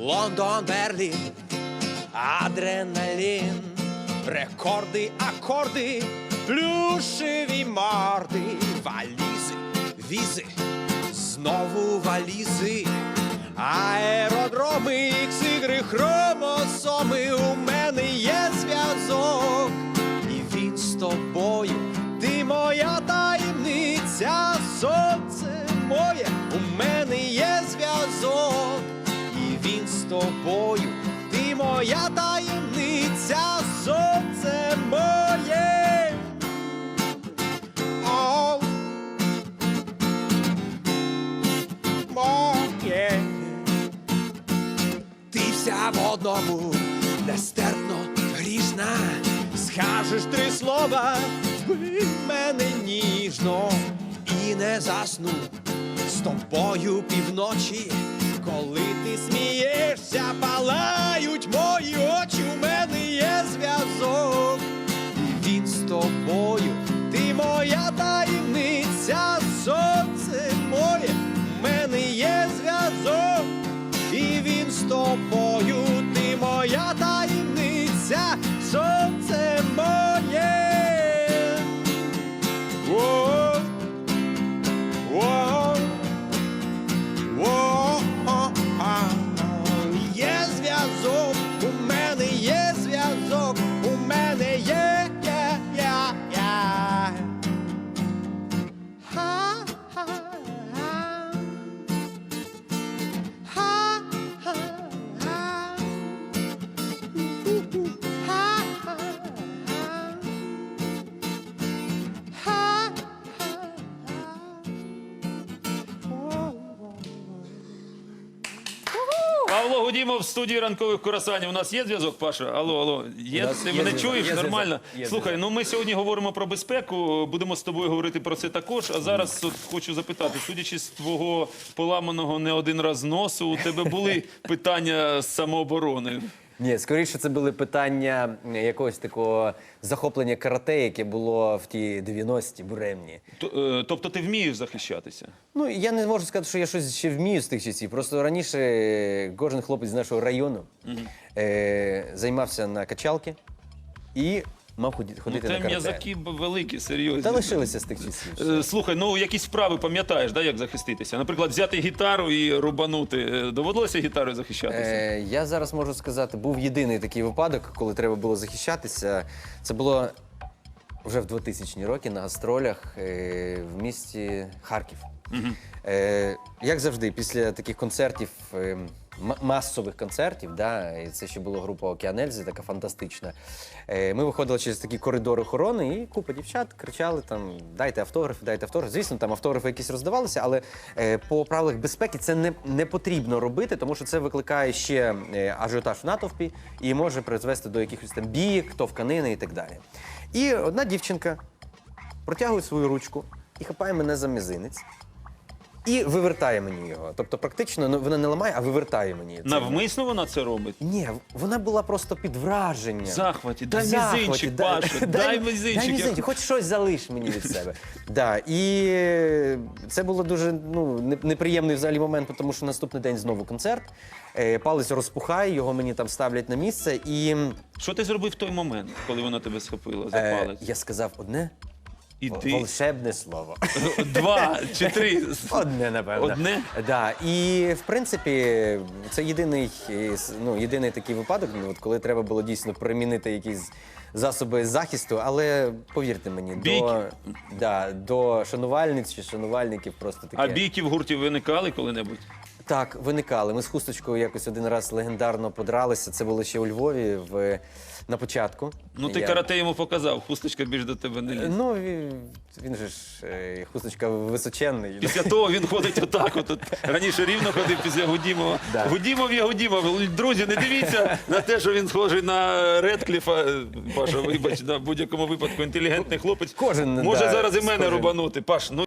Лондон, Берлін, адреналін, рекорди, акорди, плюшеві морди, валізи, візи, знову валізи, аеродроми, ікси, хромосоми, тобою, ти моя таємниця, сонце моє. Моє. Ти вся в одному, нестерпно грішна, скажеш три слова, вбий мене ніжно і не засну з тобою півночі, коли ти смієшся, палають мої очі, у мене Павло Гудімов в студії ранкових курасанів. У нас є зв'язок, Паша? Алло, алло. Є? Нас Ти є мене зв'язок, чуєш? є Нормально? зв'язок, є Слухай, ну ми сьогодні говоримо про безпеку. Будемо з тобою говорити про це також. А зараз от хочу запитати, судячи з твого поламаного не один раз носу, у тебе були питання з самооборони. Ні, скоріше це були питання якогось такого захоплення карате, яке було в ті 90-ті буремні. Т- е, Тобто ти вмієш захищатися? Ну я не можу сказати, що я щось ще вмію з тих часів. Просто раніше е, кожен хлопець з нашого району е, займався на качалки і мав Ну, ходити це на карате. м'язаки великі, серйозні. Та лишилися з тих часів. Е, Слухай, ну якісь вправи пам'ятаєш, да, як захиститися? Наприклад, взяти гітару і рубанути. Е, Доводилося гітарою захищатися? Е, я зараз можу сказати, був єдиний такий випадок, коли треба було захищатися. Це було вже в 2000-ні роки на гастролях е, в місті Харків. Е, як завжди, після таких концертів, е, масових концертів, да, і це ще була група Океанельзи, така фантастична. Е, ми виходили через такі коридори охорони, і купа дівчат кричали там: дайте автограф, дайте автограф. Звісно, там автографи якісь роздавалися, але е, по правилах безпеки це не, не потрібно робити, тому що це викликає ще е, ажіотаж в натовпі і може призвести до якихось там бійок, товканини і так далі. І одна дівчинка протягує свою ручку і хапає мене за мізинець. І вивертає мені його. Тобто, практично ну, вона не ламає, а вивертає мені. це. Навмисно вона це робить? Ні, вона була просто під враженням. В захваті. Дай захваті, мізинчик, дай- Паша, дай мізинчик. Дай Я мізинчик, хоч щось залиш мені від себе. Да, і це було дуже ну, не- неприємний взагалі момент, тому що наступний день знову концерт. Е, Палець розпухає, його мені там ставлять на місце. І Що ти зробив в той момент, коли вона тебе схопила за е, палець? я сказав одне Іди. волшебне слово. Два чи три. Одне, напевно. Одне? Да. І в принципі, це єдиний, ну, єдиний такий випадок, ну, от коли треба було дійсно примінити якісь засоби захисту. Але повірте мені, до, да, до шанувальниць чи шанувальників просто таке. А бійки в гурті виникали коли-небудь? Так, виникали. Ми з хусточкою якось один раз легендарно подралися. Це було ще у Львові в, на початку. Ну ти Я- карате йому показав, хусточка більш до тебе не лізе. Ну, він, він же ж е, хусточка височенний. Після того він ходить отак. От, от. Раніше рівно ходив після Гудімова. Да. Гудімов є Гудімов. Друзі, не дивіться на те, що він схожий на Редкліфа. Паша, вибач, на будь-якому випадку інтелігентний хлопець. Кожен, Може да, зараз і мене схожий. рубанути. Паш, ну